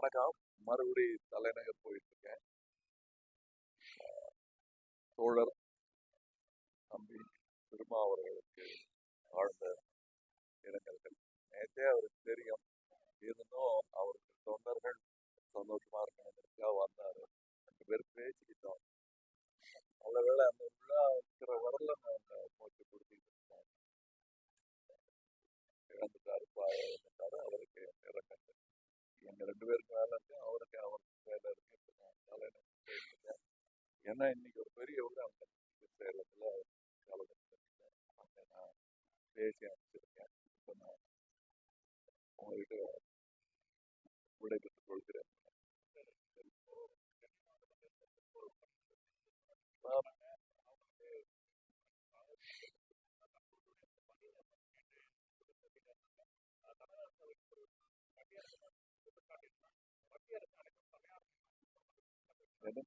வணக்கம். மறுபடி தலைநகர் போயிட்டு இருக்கேன் தோழர் தம்பி திருமாவர்களுக்கு ஆழ்ந்த இரங்கல்கள். நேற்றே அவருக்கு தெரியும். இருந்தும் அவருக்கு தொண்டர்கள் சந்தோஷமா இருக்கணுங்கிறதுக்காக வந்தாரு. ரெண்டு பேர் பேசிக்கிட்டோம். நல்ல வேலை அந்த விழா இருக்கிற வரல நாங்க மூச்சு கொடுத்துட்டு இருக்கோம் இழந்துட்டாரு பா- இழந்துட்டாரு அவருக்கு எங்க ரெண்டு பேருக்கு வேலை இருக்கு அவருக்கு அவருக்கு வேலை இருக்கு இப்ப நான் ஏன்னா இன்னைக்கு ஒரு பெரிய விழா அங்க சேலத்துல கலந்து நான் பேசி அனுப்பிச்சிருக்கேன். நாம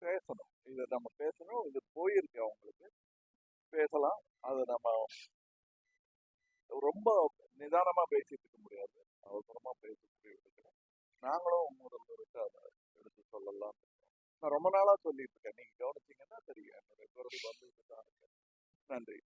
பேசணும். இது நம்ம பேசணும். இது போயிருக்கு அவங்களுக்கு. பேசலாம். அது நம்ம ரொம்ப நிதானமா பேசிட்டு இருக்க முடியாது. அவசரமா பேசக்கூடிய இருக்கிறோம் நாங்களும் முதல்வருக்கு அதை எடுத்து சொல்லலாம் நான் ரொம்ப நாளா சொல்லிட்டு இருக்கேன். நீங்க கவனிச்சீங்கன்னா தெரியும். என்னுடைய குரல் வந்துட்டு தான் நன்றி.